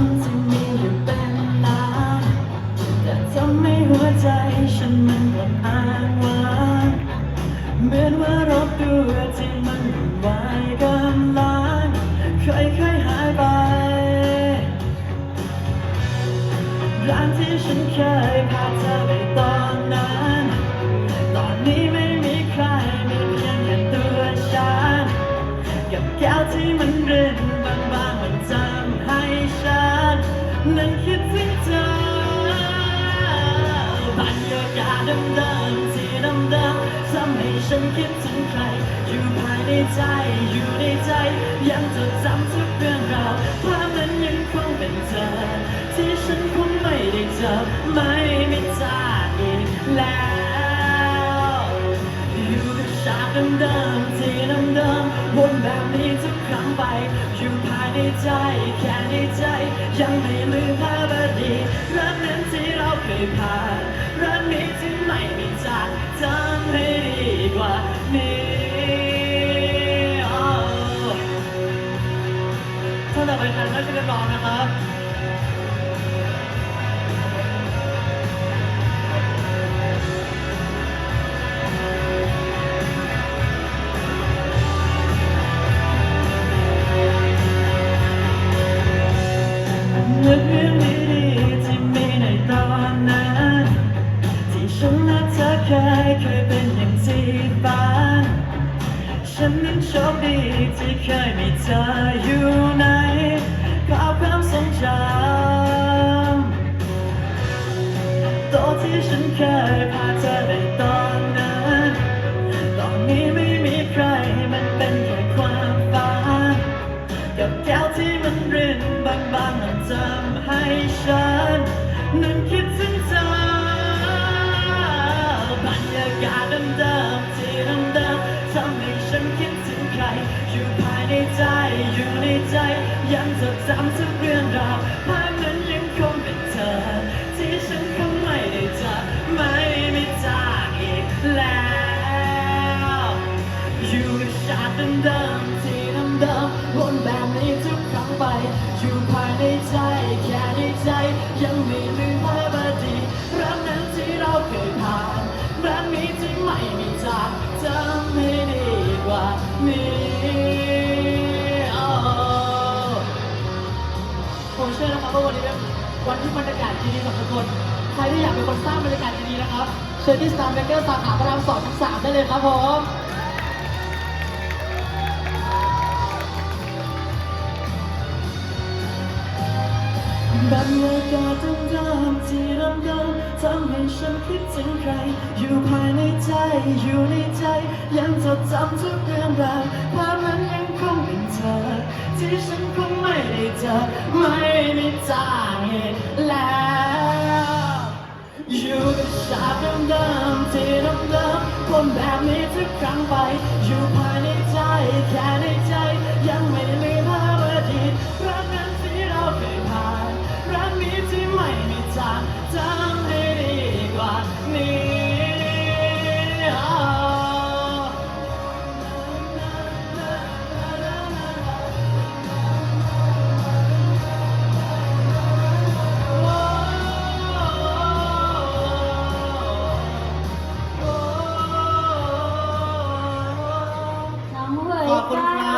นที่มีอยู่เป็นล้าแต่ทำให้หัวใจฉันมันกลับอ้างว้างเหมือนว่ารถตัวที่มันวายกำลังค่อยๆหายไปร้านที่ฉันเคยพาเธอไปตอนนั้น ตอนนี้ไม่มีใครมีเพียงแค่ตัวฉัน กับแก้วที่มันเรื่น นั้นคิดถึงเธอบรรยากาศเดิมๆที่เดิมๆทำให้ฉันคิดถึงใคร อยู่ภายในใจ อยู่ในใจ ยังจดจำทุกเรื่องราวภาพนั้นยังคงเป็นเธอ ที่ฉันคงไม่ได้เจอ ไม่มีจากอีกแล้ว อยู่กับฉากเดิมๆที่เดิมๆวนแบบนี้ทุก ไปอยู่ภายในใจแค่ในใจยังไม่ลืมเธอ ที่เคยมีเธออยู่ในภาพความทรงจำโตะที่ฉันเคยพาเธอในตอนนั้น ตอนนี้ไม่มีใครมันเป็นแค่ความฝันกับแก้วที่มันรื่นบางๆมันทำให้ฉัน นั้นคิดถึงเธอบรรยากาศเดิม ยังจำทุกเรื่องราวภาพนั้นยังคงเป็นเธอ ที่ฉันคงไม่ได้เจอไม่มีจากอีกแล้วอยู่ในฉากเดิมๆที่เดิมๆวนแบบนี้ทุกครั้งไป อยู่ภายในใจแค่ในใจยังไม่ลืม ผมเชื่อนะวันนี้เป็นวันที่บรรยากาศดีๆสำหรับทุกคน ใครที่อยากเป็นคนสร้างบรรยากาศดีๆนะครับ เชิญที่สตาร์เบเกอร์สาขาพระรามสองทั้งสามได้เลยครับผมบรรยากาศเดิมๆที่เดิมๆทำให้ฉันคิดถึงใคร อยู่ภายในใจ อยู่ในใจ ยังจดจำทุกเรื่องราวภาพนั้นยังคงเป็นเธอ ที่ฉันคงไม่ได้เจอไม่ สร้างอีกแล้วอยู่กับฉากเดิมๆที่เดิมๆคนแบบนี้ทุกครั้งไป ขอบคุณครั